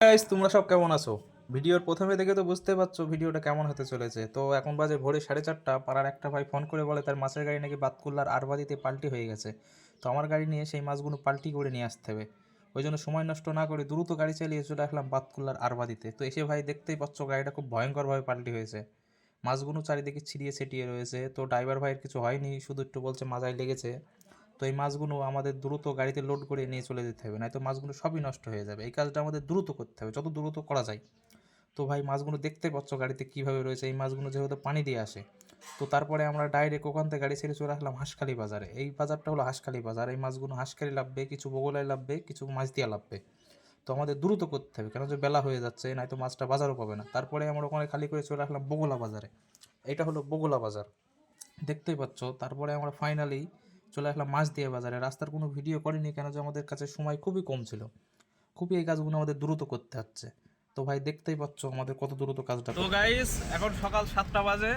Guys তোমরা সব কেমন আছো? ভিডিওর প্রথমে দেখে তো বুঝতে পারছ ভিডিওটা কেমন হতে চলেছে। তো এখন বাজে ভোরে সাড়ে চারটা, পাড়ার একটা ভাই ফোন করে বলে, তার মাছের গাড়ি নাকি বাতকুল্লার আরবাদিতে পাল্টি হয়ে গেছে। তো আমার গাড়ি নিয়ে সেই মাছগুলো পাল্টি করে নিয়ে আসতে হবে। ওই জন্য সময় নষ্ট না করে দ্রুত গাড়ি চালিয়ে চলে আসলাম বাতকুল্লার আরবাদিতে। তো এসে ভাই দেখতেই পাচ্ছ গাড়িটা খুব ভয়ঙ্করভাবে পাল্টি হয়েছে। মাছগুলো চারিদিকে ছিড়িয়ে ছিটিয়ে রয়েছে। তো ড্রাইভার ভাইয়ের কিছু হয়নি, শুধু একটু বলছে, মাজায় লেগেছে। তো এই মাছগুলো আমাদের দ্রুত গাড়িতে লোড করে নিয়ে চলে যেতে হবে নয়তো মাছগুলো সবই নষ্ট হয়ে যাবে। এই কাজটা আমাদের দ্রুত করতে হবে, যত দ্রুত করা যায়। তো ভাই, মাছগুলো দেখতে পাচ্ছ গাড়িতে কীভাবে রয়েছে? এই মাছগুলো যেহেতু পানি দিয়ে আসে, তো তারপরে আমরা ডাইরেক্ট ওখান থেকে গাড়ি ছেড়ে চলে আসলাম হাঁসখালি বাজারে। এই বাজারটা হলো হাঁসখালি বাজার। এই মাছগুলো হাঁসখালি লাভবে, কিছু বগলায় লাভবে, কিছু মাছ দিয়া লাভবে। তো আমাদের দ্রুত করতে হবে, কেন যে বেলা হয়ে যাচ্ছে নয়তো মাছটা বাজারও পাবে না। তারপরে আমরা ওখানে খালি করে চলে আসলাম বগলা বাজারে। এটা হলো বগলা বাজার। দেখতেই পাচ্ছ, তারপরে আমরা ফাইনালি চলে আসলাম মাছ দিয়ে বাজারে। রাস্তার কোনো ভিডিও করিনি কেন যে আমাদের কাছে সময় খুবই কম ছিল। খুবই এই কাজগুলো আমাদের দ্রুত করতে হচ্ছে। তো ভাই দেখতেই পাচ্ছ আমাদের কত দ্রুত কাজটা তো গাইস এখন সকাল সাতটা বাজে।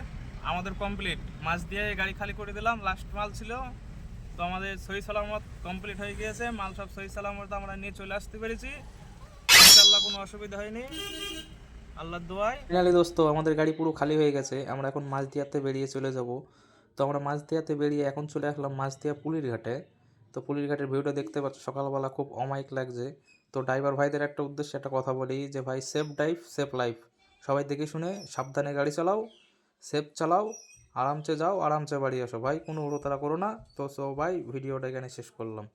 আমাদের কমপ্লিট মাছ দিয়ে গাড়ি খালি করে দিলাম। লাস্ট মাল ছিল। তো আমাদের সহি সালামত কমপ্লিট হয়ে গিয়েছে। মাল সব সহি সালামত আমরা নিয়ে চলে আসতে পেরেছি। ইনশাল্লাহ কোনো অসুবিধা হয়নি। আল্লাহর দোয়াই ফাইনালি দোস্ত আমাদের গাড়ি পুরো খালি হয়ে গেছে। আমরা এখন মাছ দিয়াতে বেরিয়ে চলে যাব। তো আমরা মাছ দিয়াতে বেরিয়ে এখন চলে আসলাম মাছ দিয়া পুলির ঘাটে। তো পুলির ঘাটের ভিউটা দেখতে পাচ্ছ, সকালবেলা খুব অমায়িক লাগছে। তো ড্রাইভার ভাইদের একটা উদ্দেশ্যে একটা কথা বলি যে, ভাই সেফ ড্রাইভ সেফ লাইফ সবাই দেখে শুনে সাবধানে গাড়ি চালাও সেফ চালাও, আরামসে যাও, আরামসে বাড়ি আসো ভাই, কোনো উড়োতারা করো না। তো সবাই ভিডিওটা এখানে শেষ করলাম।